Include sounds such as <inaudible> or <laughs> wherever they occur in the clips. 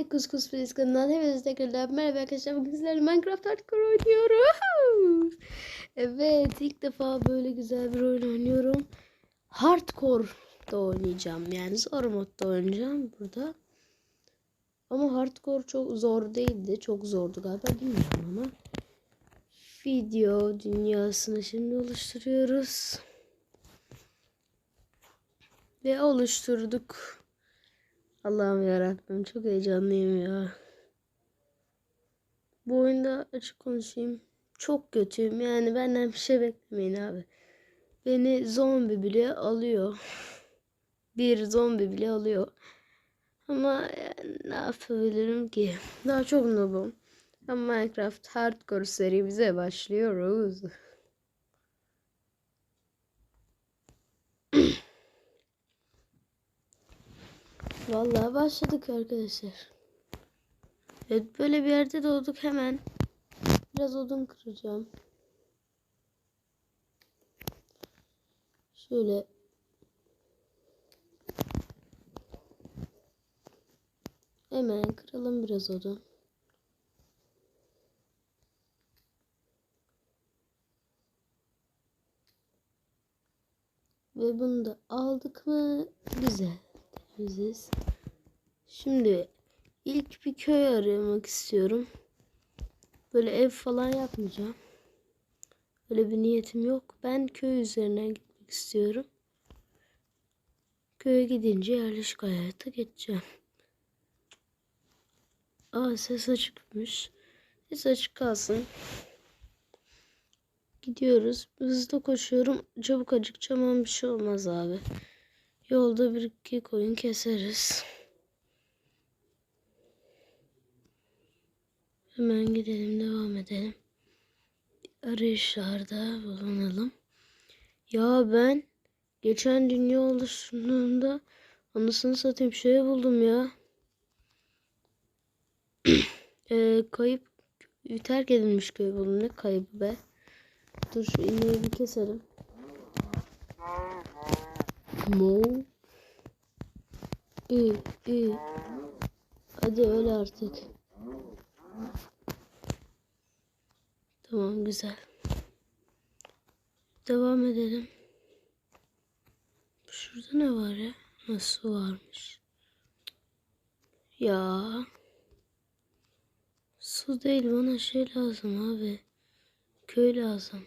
ve Kuskus Filiz kanalından hepinize tekrardan merhaba arkadaşlar. Bugün sizlerle Minecraft Hardcore oynuyoruz. Evet ilk defa böyle güzel bir oyun oynuyorum. Hardcore da oynayacağım. Yani zor modda oynayacağım burada. Ama hardcore çok zor değildi. Çok zordu galiba bilmiyorum ama. Video dünyasını şimdi oluşturuyoruz. Ve oluşturduk. Allah'ım yarabbim çok heyecanlıyım ya. Bu oyunda açık konuşayım. Çok kötüyüm yani benden bir şey beklemeyin abi. Beni zombi bile alıyor. Bir zombi bile alıyor. Ama yani ne yapabilirim ki? Daha çok noobum. Minecraft Hardcore serimize başlıyoruz. Vallahi başladık arkadaşlar. Evet böyle bir yerde doğduk hemen. Biraz odun kıracağım. Şöyle Hemen kıralım biraz odun. Ve bunu da aldık mı? Güzel. Temiziz. Şimdi ilk bir köy aramak istiyorum. Böyle ev falan yapmayacağım. Öyle bir niyetim yok. Ben köy üzerinden gitmek istiyorum. Köye gidince yerleşik hayata geçeceğim. Aa ses açıkmış. Ses açık kalsın. Gidiyoruz. Hızlı koşuyorum. Çabuk acıkacağım ama bir şey olmaz abi. Yolda bir iki koyun keseriz. Hemen gidelim devam edelim. Arayışlarda bulunalım. Ya ben geçen dünya oluşturduğunda anasını satayım şey buldum ya. <clears throat> ee, kayıp terk edilmiş köy buldum. Ne kaybı be. Dur şu ineği bir keselim. Mo. İyi, iyi. Hadi öyle artık. Tamam güzel. Devam edelim. Şurada ne var ya? Nasıl varmış? Ya. Su değil bana şey lazım abi. Köy lazım.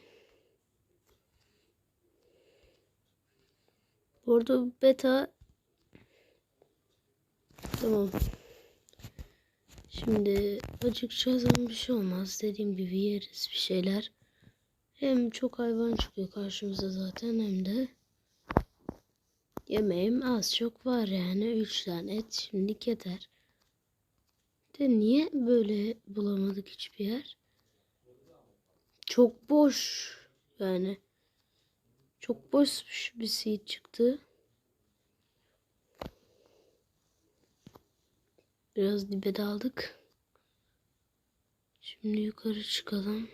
Burada beta Tamam. Şimdi ama bir şey olmaz. Dediğim gibi yeriz bir şeyler. Hem çok hayvan çıkıyor karşımıza zaten hem de yemeğim az çok var yani. Üç tane et şimdilik yeter. De niye böyle bulamadık hiçbir yer? Çok boş yani. Çok boş bir seed çıktı. Biraz dibe daldık. Şimdi yukarı çıkalım.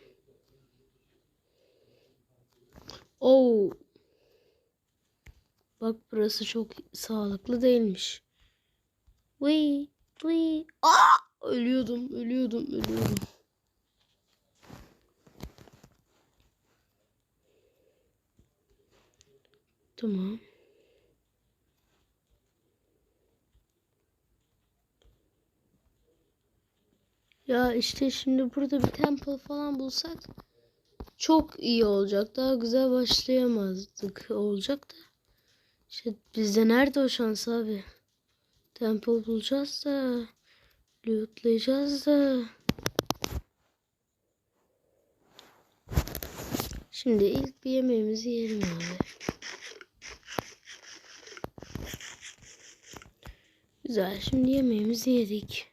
Oo. Bak burası çok sağlıklı değilmiş. Vıy, vıy. Aa! Ölüyordum, ölüyordum, ölüyordum. Tamam. Ya işte şimdi burada bir temple falan bulsak çok iyi olacak. Daha güzel başlayamazdık olacak da. İşte bizde nerede o şans abi? Temple bulacağız da lootlayacağız da. Şimdi ilk bir yemeğimizi yiyelim abi. Güzel. Şimdi yemeğimizi yedik.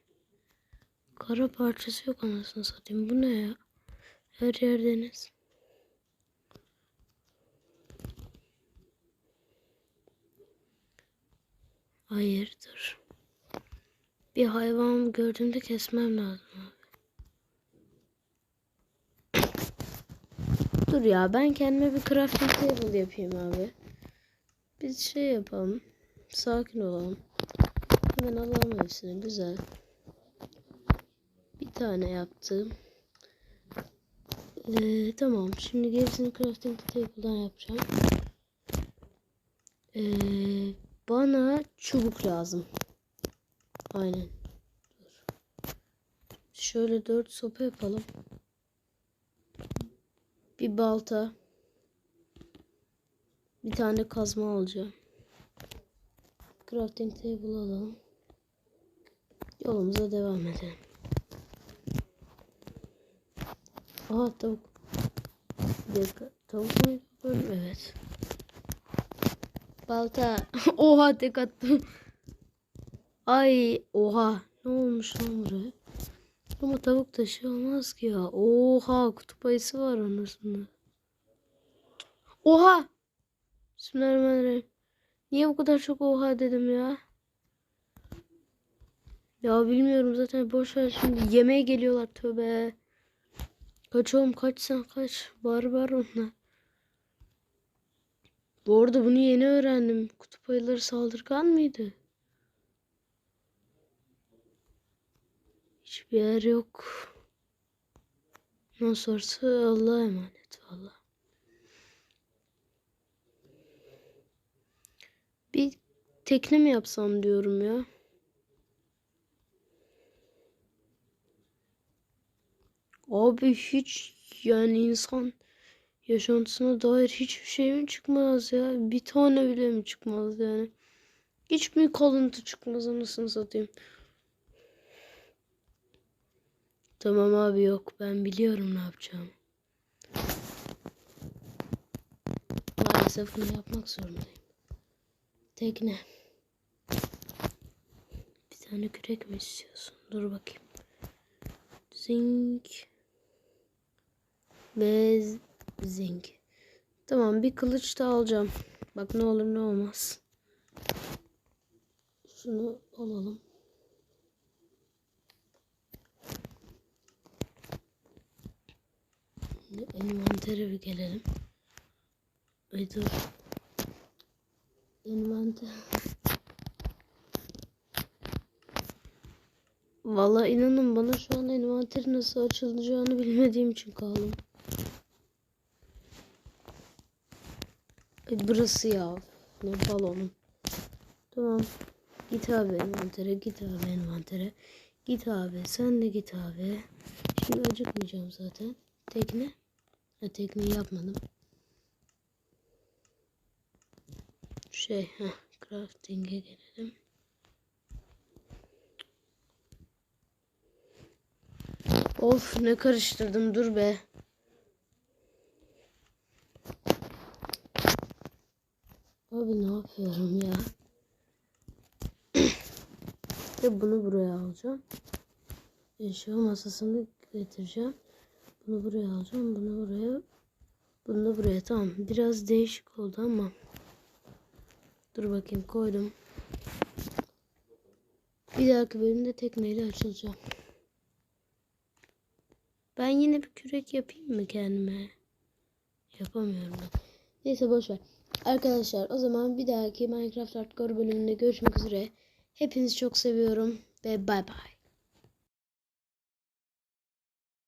Kara parçası yok anasını satayım. Bu ne ya? Her yer deniz. Hayır dur. Bir hayvan gördüğümde kesmem lazım abi. Dur ya ben kendime bir crafting table yapayım abi. Biz şey yapalım. Sakin olalım. Hemen alalım hepsini güzel. Tane yaptım. Ee, tamam. Şimdi gerisini crafting table'dan yapacağım. Ee, bana çubuk lazım. Aynen. Dur. Şöyle dört sopa yapalım. Bir balta. Bir tane kazma alacağım. Crafting table alalım. Yolumuza devam edelim. Aha tavuk. Bir dakika. Tavuk? Böyle- Evet. Balta. <laughs> oha tek attım. Ay oha. Ne olmuş lan buraya? Ama tavuk taşı olmaz ki ya. Oha kutup ayısı var anasında. Oha. Bismillahirrahmanirrahim. Niye bu kadar çok oha dedim ya? Ya bilmiyorum zaten boş ver şimdi yemeğe geliyorlar tövbe. Kaç oğlum kaç sen kaç. Barbar onlar. Bu arada bunu yeni öğrendim. Kutup ayıları saldırgan mıydı? Hiçbir yer yok. Nasıl olsa Allah'a emanet valla. Bir tekne mi yapsam diyorum ya. Abi hiç yani insan yaşantısına dair hiçbir şey mi çıkmaz ya? Bir tane bile mi çıkmaz yani? Hiç mi kalıntı çıkmaz anasını satayım. Tamam abi yok ben biliyorum ne yapacağım. Maalesef bunu yapmak zorundayım. Tekne. Bir tane kürek mi istiyorsun? Dur bakayım. Zinc. Ve zinc. Tamam bir kılıç da alacağım. Bak ne olur ne olmaz. Şunu alalım. Şimdi envantere bir gelelim. Ay dur. Envanter. Vallahi inanın bana şu an envanterin nasıl açılacağını bilmediğim için kaldım. Burası ya. Ne balonum. Tamam. Git abi envantere, git abi envantere. Git abi, sen de git abi. Şimdi acıkmayacağım zaten. Tekne. Ha tekneyi yapmadım. Şey, ha crafting'e gelelim. Of ne karıştırdım dur be. Abi ne yapıyorum ya? <clears throat> Ve bunu buraya alacağım. Eşya masasını getireceğim. Bunu buraya alacağım. Bunu buraya. Bunu da buraya. Tamam. Biraz değişik oldu ama. Dur bakayım koydum. Bir dahaki bölümde tekneyle açılacağım. Ben yine bir kürek yapayım mı kendime? Yapamıyorum. Neyse boş ver. Arkadaşlar o zaman bir dahaki Minecraft Hardcore bölümünde görüşmek üzere. Hepinizi çok seviyorum ve bay bay.